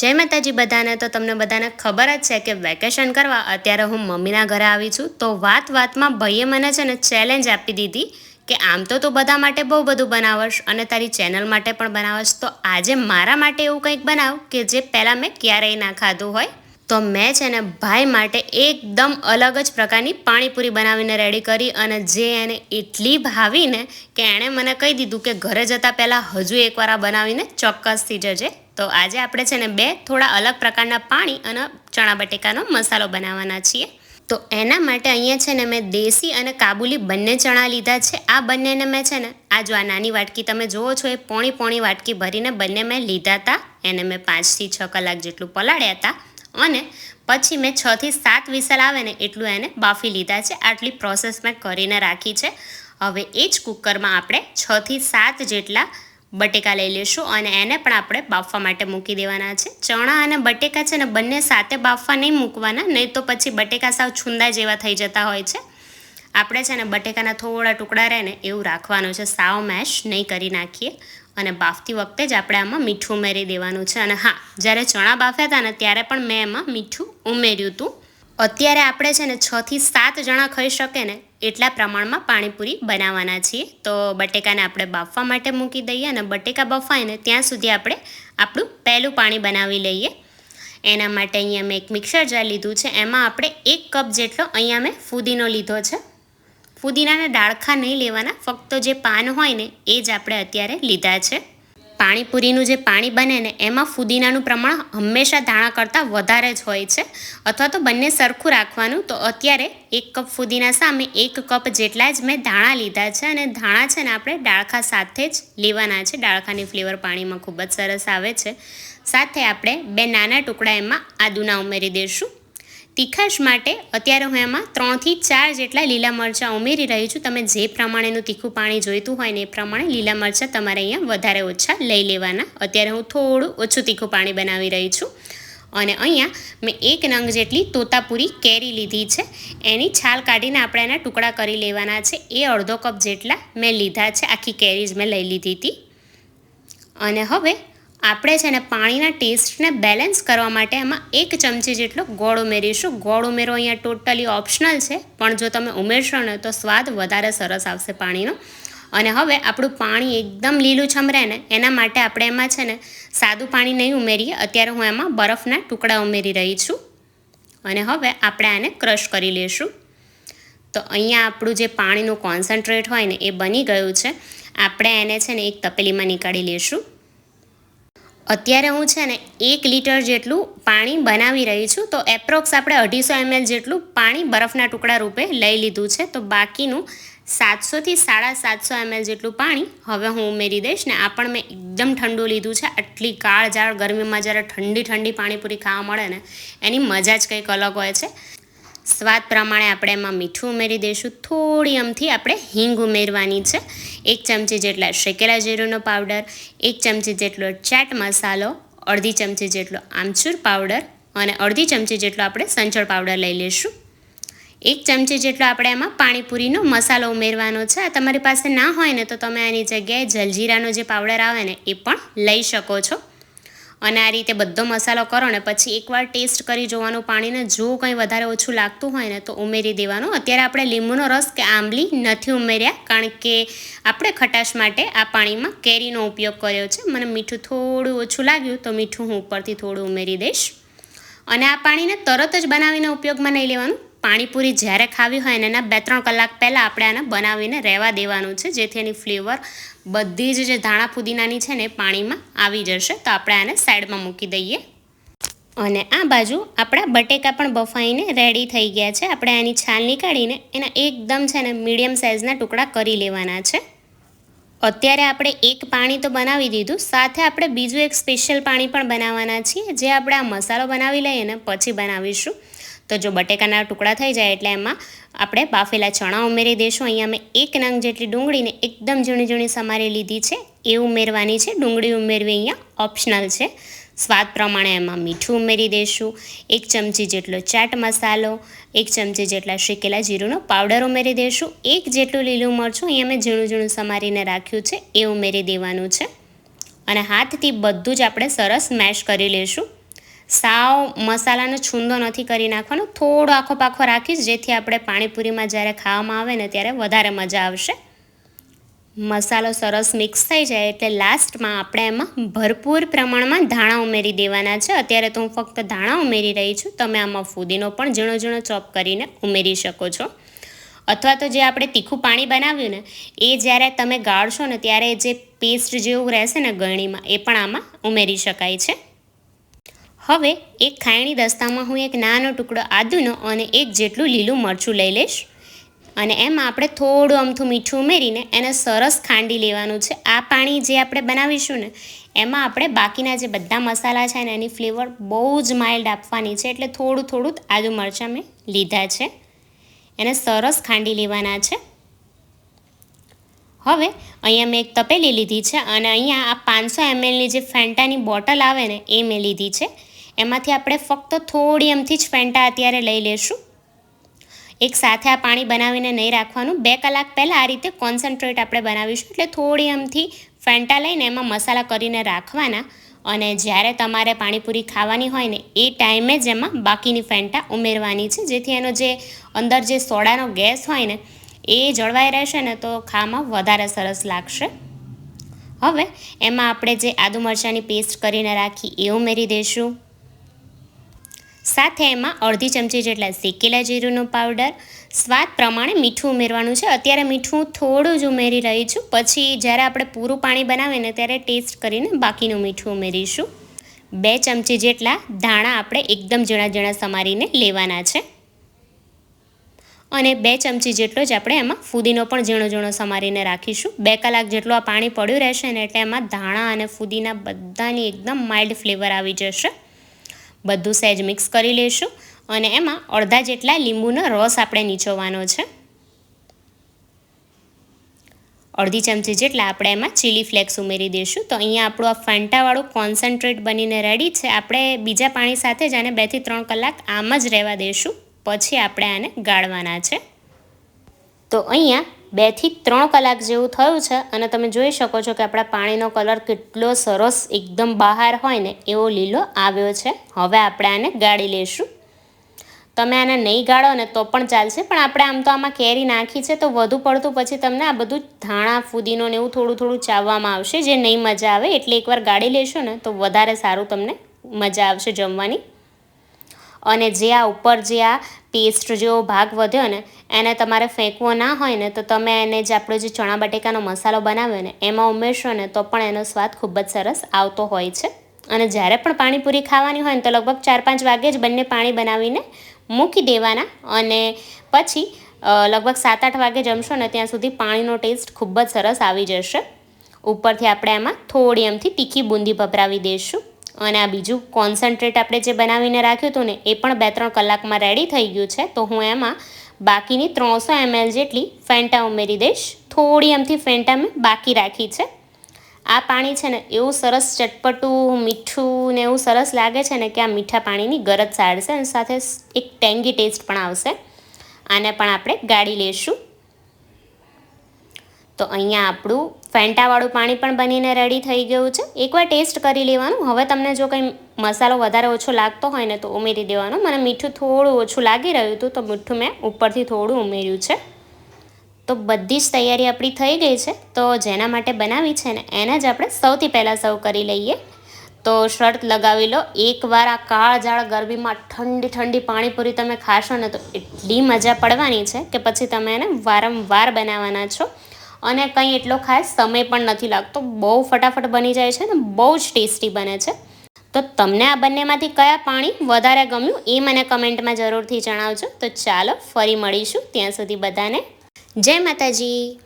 જય માતાજી બધાને. તો તમને બધાને ખબર જ છે કે વેકેશન કરવા અત્યારે હું મમ્મીના ઘરે આવી છું. તો વાત વાતમાં ભાઈએ મને છે ને ચેલેન્જ આપી દીધી કે આમ તો તું બધા માટે બહુ બધું બનાવશ અને તારી ચેનલ માટે પણ બનાવશ. તો આજે મારા માટે એવું કંઈક બનાવ કે જે પહેલાં મેં ક્યારેય ના ખાધું હોય. તો મેં છે ને ભાઈ માટે એકદમ અલગ જ પ્રકારની પાણીપુરી બનાવીને રેડી કરી અને જે એને એટલી ભાવીને કે એણે મને કહી દીધું કે ઘરે જતાં પહેલાં હજુ એકવાર આ બનાવીને ચોક્કસથી જજે. તો આજે આપણે છે ને બે થોડા અલગ પ્રકારના પાણી અને ચણા બટેકાનો મસાલો બનાવવાના છીએ. તો એના માટે અહીંયા છે ને મેં દેશી અને કાબુલી બંને ચણા લીધા છે. આ બંનેને મેં છે ને આ જો આ નાની વાટકી તમે જુઓ છો એ પોણી પોણી વાટકી ભરીને બંને મેં લીધા હતા. એને મેં પાંચથી છ કલાક જેટલું પલાળ્યા હતા અને પછી મેં છથી સાત વિસલ આવે ને એટલું એને બાફી લીધા છે. આટલી પ્રોસેસ મેં કરીને રાખી છે. હવે એ જ કુકરમાં આપણે છથી સાત જેટલા બટેકા લઈ લઈશું અને એને પણ આપણે બાફવા માટે મૂકી દેવાના છે. ચણા અને બટેકા છે ને બંને સાથે બાફવા નહીં મૂકવાના, નહીં તો પછી બટેકા સાવ છુંદા જેવા થઈ જતા હોય છે. આપણે છે ને બટેકાના થોડા ટુકડા રહે ને એવું રાખવાનું છે. સાવ મેશ નહીં કરી નાખીએ અને બાફતી વખતે જ આપણે આમાં મીઠું ઉમેરી દેવાનું છે. અને હા, જ્યારે ચણા બાફ્યા હતા ને ત્યારે પણ મેં એમાં મીઠું ઉમેર્યું હતું. અત્યારે આપણે છે ને છથી સાત જણા ખાઈ શકે ને એટલા પ્રમાણમાં પાણીપુરી બનાવવાના છીએ. તો બટેકાને આપણે બાફવા માટે મૂકી દઈએ અને બટેકા બફાય ને ત્યાં સુધી આપણે આપણું પહેલું પાણી બનાવી લઈએ. એના માટે અહીંયા મેં એક મિક્સર જાર લીધું છે. એમાં આપણે એક કપ જેટલો અહીંયા મેં ફુદીનો લીધો છે. ફુદીનાના ડાળખા નહીં લેવાના. ફક્ત જે પાન હોય ને એ જ આપણે અત્યારે લીધા છે. પાણીપુરીનું જે પાણી બને ને, એમાં ફુદીનાનું પ્રમાણ હંમેશા ધાણા કરતાં વધારે જ હોય છે. અથવા તો બંને સરખું રાખવાનું. તો અત્યારે એક કપ ફુદીના સામે એક કપ જેટલા જ મેં ધાણા લીધા છે અને ધાણા છે ને આપણે ડાળખા સાથે જ લેવાના છે. ડાળખાની ફ્લેવર પાણીમાં ખૂબ જ સરસ આવે છે. સાથે આપણે બે નાના ટુકડા એમાં આદુના ઉમેરી દઈશું. તીખાશ માટે અત્યારે હું એમાં ત્રણથી ચાર જેટલા લીલા મરચાં ઉમેરી રહી છું. તમે જે પ્રમાણેનું તીખું પાણી જોઈતું હોય ને એ પ્રમાણે લીલા મરચાં તમારે અહીંયા વધારે ઓછા લઈ લેવાના. અત્યારે હું થોડું ઓછું તીખું પાણી બનાવી રહી છું. અને અહીંયા મેં એક નંગ જેટલી તોતાપુરી કેરી લીધી છે. એની છાલ કાઢીને આપણે એના ટુકડા કરી લેવાના છે. એ અડધો કપ જેટલા મેં લીધા છે. આખી કેરી જ મેં લઈ લીધી હતી. અને હવે આપણે છે ને પાણીના ટેસ્ટને બેલેન્સ કરવા માટે એમાં એક ચમચી જેટલો ગોળ ઉમેરીશું. ગોળ ઉમેરો અહીંયા ટોટલી ઓપ્શનલ છે, પણ જો તમે ઉમેરશો ને તો સ્વાદ વધારે સરસ આવશે પાણીનો. અને હવે આપણું પાણી એકદમ લીલુંછમ રહે ને, એના માટે આપણે એમાં છે ને સાદું પાણી નહીં ઉમેરીએ. અત્યારે હું એમાં બરફના ટુકડા ઉમેરી રહી છું. અને હવે આપણે આને ક્રશ કરી લઈશું તો અહીંયા આપણું જે પાણીનું કોન્સન્ટ્રેટ હોય ને એ બની ગયું છે. આપણે એને છે ને એક તપેલીમાં નીકાળી લઈશું અત્યારે હું છે ને એક લીટર જેટલું પાણી બનાવી રહી છું, તો એપ્રોક્સ આપણે અઢીસો એમએલ જેટલું પાણી બરફના ટુકડા રૂપે લઈ લીધું છે, તો બાકીનું સાતસોથી સાડા સાતસો એમએલ જેટલું પાણી હવે હું ઉમેરી દઈશ ને આ પણ મેં એકદમ ઠંડુ લીધું છે, આટલી કાળઝાળ ગરમીમાં જ્યારે ઠંડી ઠંડી પાણીપુરી ખાવા મળે ને, એની મજા જ કંઈક અલગ હોય છે. સ્વાદ પ્રમાણે આપણે એમાં મીઠું ઉમેરી દઈશું. થોડી અમથી આપણે હિંગ ઉમેરવાની છે. એક ચમચી જેટલા શેકેલા જીરુંનો પાવડર, એક ચમચી જેટલો ચાટ મસાલો, અડધી ચમચી જેટલો આમચૂર પાવડર અને અડધી ચમચી જેટલો આપણે સંચળ પાવડર લઈ લઈશું. એક ચમચી જેટલો આપણે એમાં પાણીપુરીનો મસાલો ઉમેરવાનો છે. આ તમારી પાસે ના હોય ને તો તમે આની જગ્યાએ જલજીરાનો જે પાવડર આવે ને એ પણ લઈ શકો છો. અને આ રીતે બધો મસાલો કરો ને પછી એકવાર ટેસ્ટ કરી જોવાનું પાણીને જો કંઈ વધારે ઓછું લાગતું હોય ને તો ઉમેરી દેવાનું. અત્યારે આપણે લીંબુનો રસ કે આંબલી નથી ઉમેર્યા કારણ કે આપણે ખટાશ માટે આ પાણીમાં કેરીનો ઉપયોગ કર્યો છે. મને મીઠું થોડું ઓછું લાગ્યું તો મીઠું હું ઉપરથી થોડું ઉમેરી દઈશ. અને આ પાણીને તરત જ બનાવીને ઉપયોગમાં નહીં લેવાનું. પાણીપુરી જ્યારે ખાવી હોય એના બે ત્રણ કલાક પહેલાં આપણે આને બનાવીને રહેવા દેવાનું છે. જેથી એની ફ્લેવર બધી જ જે ધાણા ફુદીનાની છે ને પાણીમાં આવી જશે. તો આપણે આને સાઈડમાં મૂકી દઈએ. અને આ બાજુ આપણા બટેકા પણ બફાઈને રેડી થઈ ગયા છે. આપણે આની છાલ નીકાળીને એના એકદમ છે ને મીડિયમ સાઇઝના ટુકડા કરી લેવાના છે. અત્યારે આપણે એક પાણી તો બનાવી દીધું. સાથે આપણે બીજું એક સ્પેશિયલ પાણી પણ બનાવવાના છીએ. જે આપણે આ મસાલો બનાવી લઈએ ને પછી બનાવીશું. તો જો બટેકાના ટુકડા થઈ જાય એટલે એમાં આપણે બાફેલા ચણા ઉમેરી દઈશું અહીંયા મેં એક નંગ જેટલી ડુંગળીને એકદમ ઝીણી ઝીણી સમારી લીધી છે. એ ઉમેરવાની છે. ડુંગળી ઉમેરવી અહીંયા ઓપ્શનલ છે. સ્વાદ પ્રમાણે એમાં મીઠું ઉમેરી દઈશું એક ચમચી જેટલો ચાટ મસાલો, એક ચમચી જેટલા શેકેલા જીરુંનો પાવડર ઉમેરી દઈશું એક જેટલું લીલું મરચું અહીંયા મેં ઝીણું ઝીણું સમારીને રાખ્યું છે. એ ઉમેરી દેવાનું છે. અને હાથથી બધું જ આપણે સરસ મેશ કરી લઈશું સાવ મસાલાનો છૂંદો નથી કરી નાખવાનો. થોડો આખો પાખો રાખીશ જેથી આપણે પાણીપુરીમાં જ્યારે ખાવામાં આવે ને ત્યારે વધારે મજા આવશે. મસાલો સરસ મિક્સ થઈ જાય એટલે લાસ્ટમાં આપણે એમાં ભરપૂર પ્રમાણમાં ધાણા ઉમેરી દેવાના છે. અત્યારે તો હું ફક્ત ધાણા ઉમેરી રહી છું. તમે આમાં ફૂદીનો પણ ઝીણો ઝીણો ચોપ કરીને ઉમેરી શકો છો. અથવા તો જે આપણે તીખું પાણી બનાવ્યું ને, એ જ્યારે તમે ગાળશો ને ત્યારે જે પેસ્ટ જેવું રહેશે ને ગળણીમાં, એ પણ આમાં ઉમેરી શકાય છે. હવે એક ખાયણી દસ્તામાં હું એક નાનો ટુકડો આદુનો અને એક જેટલું લીલું મરચું લઈ લઈશ. અને એમાં આપણે થોડું અમથું મીઠું ઉમેરીને એને સરસ ખાંડી લેવાનું છે. આ પાણી જે આપણે બનાવીશું ને, એમાં આપણે બાકીના જે બધા મસાલા છે ને, એની ફ્લેવર બહુ જ માઇલ્ડ આપવાની છે. એટલે થોડું થોડું આદુ મરચાં મેં લીધા છે. એને સરસ ખાંડી લેવાના છે. હવે અહીંયા મેં એક તપેલી લીધી છે અને અહીંયા આ પાંચસો એમએલની જે ફેન્ટાની બોટલ આવે ને, એ મેં લીધી છે. એમાંથી આપણે ફક્ત થોડી એમથી જ ફેન્ટા અત્યારે લઈ લેશું. એક સાથે આ પાણી બનાવીને નહીં રાખવાનું. બે કલાક પહેલાં આ રીતે કોન્સન્ટ્રેટ આપણે બનાવીશું. એટલે થોડી એમથી ફેન્ટા લઈને એમાં મસાલા કરીને રાખવાના. અને જ્યારે તમારે પાણીપુરી ખાવાની હોય ને, એ ટાઈમે જ એમાં બાકીની ફેન્ટા ઉમેરવાની છે. જેથી એનો જે અંદર જે સોડાનો ગેસ હોય ને, એ જળવાઈ રહેશે ને તો ખાવામાં વધારે સરસ લાગશે. હવે એમાં આપણે જે આદુ મરચાંની પેસ્ટ કરીને રાખી, એ ઉમેરી દઈશું સાથે એમાં અડધી ચમચી જેટલા શેકેલા જીરુંનો પાવડર, સ્વાદ પ્રમાણે મીઠું ઉમેરવાનું છે. અત્યારે મીઠું થોડું જ ઉમેરી રહી છું. પછી જ્યારે આપણે પૂરું પાણી બનાવીએ ને ત્યારે ટેસ્ટ કરીને બાકીનું મીઠું ઉમેરીશું. બે ચમચી જેટલા ધાણા આપણે એકદમ ઝીણા ઝીણા સમારીને લેવાના છે. અને બે ચમચી જેટલો જ આપણે એમાં ફુદીનો પણ ઝીણો ઝીણો સમારીને રાખીશું. બે કલાક જેટલું આ પાણી પડ્યું રહેશે ને એટલે એમાં ધાણા અને ફુદીના બધાની એકદમ માઇલ્ડ ફ્લેવર આવી જશે. બધું સહેજ મિક્સ કરી લઈશું અને એમાં અડધા જેટલા લીંબુનો રસ આપણે નીચોવાનો છે. અડધી ચમચી જેટલા આપણે એમાં ચીલી ફ્લેક્સ ઉમેરી દઈશું તો અહીંયા આપણું આ ફાંટાવાળું કોન્સન્ટ્રેટ બનીને રેડી છે. આપણે બીજા પાણી સાથે જ આને બેથી ત્રણ કલાક આમ જ રહેવા દઈશું પછી આપણે આને ગાળવાના છે. તો અહીંયા બેથી ત્રણ કલાક જેવું થયું છે અને તમે જોઈ શકો છો કે આપણા પાણીનો કલર કેટલો સરસ એકદમ બહાર હોય ને એવો લીલો આવ્યો છે. હવે આપણે આને ગાળી લઈશું. તમે આને નહીં ગાળો ને તો પણ ચાલશે, પણ આપણે આમ તો આમાં કેરી નાખી છે તો વધુ પડતું પછી તમને આ બધું ધાણા, ફુદીનો ને એવું થોડું થોડું ચાવવામાં આવશે. જે નહીં મજા આવે એટલે એકવાર ગાળી લેશો ને તો વધારે સારું તમને મજા આવશે જમવાની. અને જે આ ઉપર જે આ પેસ્ટ જેવો ભાગ વધ્યો ને, એને તમારે ફેંકવો ના હોય ને, તો તમે એને જે આપણો જે ચણા બટેકાનો મસાલો બનાવ્યો ને, એમાં ઉમેરશો ને, તો પણ એનો સ્વાદ ખૂબ જ સરસ આવતો હોય છે. અને જ્યારે પણ પાણીપુરી ખાવાની હોય ને, તો લગભગ ચાર પાંચ વાગે જ બંને પાણી બનાવીને મૂકી દેવાના અને પછી લગભગ સાત આઠ વાગે જમશો ને, ત્યાં સુધી પાણીનો ટેસ્ટ ખૂબ જ સરસ આવી જશે. ઉપરથી આપણે એમાં થોડી એમથી તીખી બુંદી ભભરાવી દઈશું અને આ બીજું કોન્સન્ટ્રેટ આપણે જે બનાવીને રાખ્યું હતું ને, એ પણ બે ત્રણ કલાકમાં રેડી થઈ ગયું છે. તો હું એમાં બાકીની ત્રણસો એમએલ જેટલી ફેન્ટા ઉમેરી દઈશ. થોડી એમથી ફેન્ટા મેં બાકી રાખી છે. આ પાણી છે ને, એવું સરસ ચટપટું, મીઠું ને એવું સરસ લાગે છે ને કે આ મીઠા પાણીની ગરજ સાડશે અને સાથે એક ટેંગી ટેસ્ટ પણ આવશે. આને પણ આપણે ગાળી લઈશું. તો અહીંયા આપણું ફેન્ટાવાળું પાણી પણ બનીને રેડી થઈ ગયું છે. એકવાર ટેસ્ટ કરી લેવાનું. હવે તમને જો કંઈ મસાલો વધારે ઓછો લાગતો હોય ને તો ઉમેરી દેવાનો. મને મીઠું થોડું ઓછું લાગી રહ્યું હતું તો મીઠું મેં ઉપરથી થોડું ઉમેર્યું છે. તો બધી જ તૈયારી આપણી થઈ ગઈ છે. તો જેના માટે બનાવી છે ને, એને જ આપણે સૌથી પહેલાં સર્વ કરી લઈએ. તો શર્ટ લગાવી લો. એકવાર આ કાળજાળ ગરમીમાં ઠંડી ઠંડી પાણીપુરી તમે ખાશો ને તો એટલી મજા પડવાની છે કે પછી તમે એને વારંવાર બનાવવાના છો. અને કંઈ એટલો ખાસ સમય પણ નથી લાગતો. બહુ ફટાફટ બની જાય છે ને, બહુ જ ટેસ્ટી બને છે. તો તમને આ બંનેમાંથી કયા પાણી વધારે ગમ્યું એ મને કમેન્ટમાં જરૂરથી જણાવજો. તો ચાલો ફરી મળીશું ત્યાં સુધી બધાને. જય માતાજી.